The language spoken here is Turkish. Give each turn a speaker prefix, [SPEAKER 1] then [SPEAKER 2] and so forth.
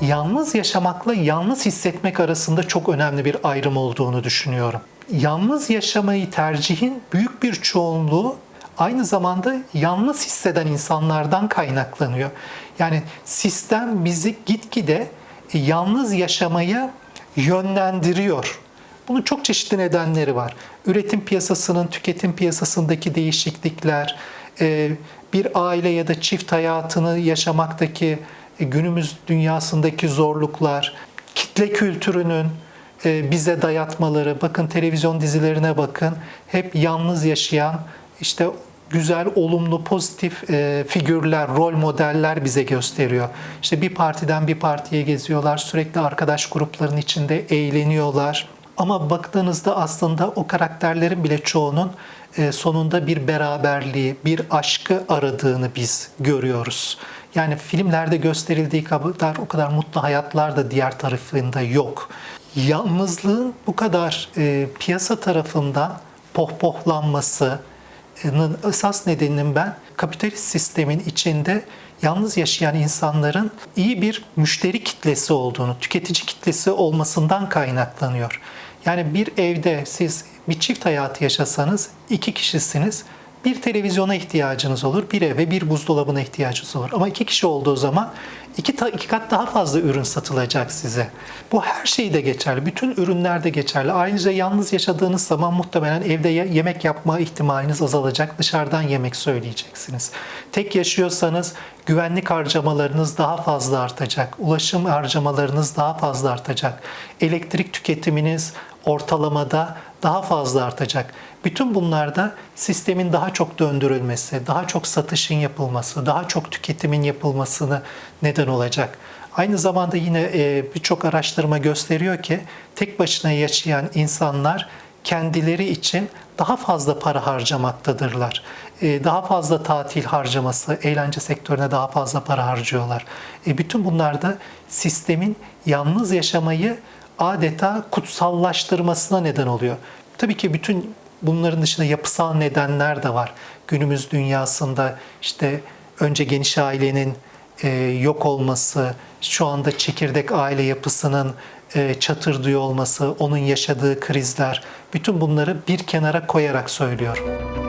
[SPEAKER 1] yalnız yaşamakla yalnız hissetmek arasında çok önemli bir ayrım olduğunu düşünüyorum. Yalnız yaşamayı tercihin büyük bir çoğunluğu aynı zamanda yalnız hisseden insanlardan kaynaklanıyor. Yani sistem bizi gitgide yalnız yaşamaya yönlendiriyor. Bunun çok çeşitli nedenleri var. Üretim piyasasının tüketim piyasasındaki değişiklikler, e, bir aile ya da çift hayatını yaşamaktaki e, günümüz dünyasındaki zorluklar, kitle kültürünün e, bize dayatmaları, bakın televizyon dizilerine bakın, hep yalnız yaşayan, işte güzel, olumlu, pozitif e, figürler, rol modeller bize gösteriyor. İşte bir partiden bir partiye geziyorlar, sürekli arkadaş gruplarının içinde eğleniyorlar. Ama baktığınızda aslında o karakterlerin bile çoğunun e, sonunda bir beraberliği, bir aşkı aradığını biz görüyoruz. Yani filmlerde gösterildiği kadar o kadar mutlu hayatlar da diğer tarafında yok. Yalnızlığın bu kadar e, piyasa tarafından pohpohlanması, esas nedeninin ben kapitalist sistemin içinde yalnız yaşayan insanların iyi bir müşteri kitlesi olduğunu, tüketici kitlesi olmasından kaynaklanıyor. Yani bir evde siz bir çift hayatı yaşasanız iki kişisiniz. Bir televizyona ihtiyacınız olur, bir eve, bir buzdolabına ihtiyacınız olur. Ama iki kişi olduğu zaman iki, ta, iki kat daha fazla ürün satılacak size. Bu her şeyde geçerli, bütün ürünlerde geçerli. Ayrıca yalnız yaşadığınız zaman muhtemelen evde yemek yapma ihtimaliniz azalacak, dışarıdan yemek söyleyeceksiniz. Tek yaşıyorsanız güvenlik harcamalarınız daha fazla artacak, ulaşım harcamalarınız daha fazla artacak, elektrik tüketiminiz ortalamada daha fazla artacak. Bütün bunlarda sistemin daha çok döndürülmesi, daha çok satışın yapılması, daha çok tüketimin yapılmasını neden olacak. Aynı zamanda yine e, birçok araştırma gösteriyor ki tek başına yaşayan insanlar kendileri için daha fazla para harcamaktadırlar. E, daha fazla tatil harcaması, eğlence sektörüne daha fazla para harcıyorlar. E, bütün bunlar da sistemin yalnız yaşamayı adeta kutsallaştırmasına neden oluyor. Tabii ki bütün bunların dışında yapısal nedenler de var. Günümüz dünyasında işte önce geniş ailenin e, yok olması, şu anda çekirdek aile yapısının e, çatırdığı olması, onun yaşadığı krizler, bütün bunları bir kenara koyarak söylüyorum.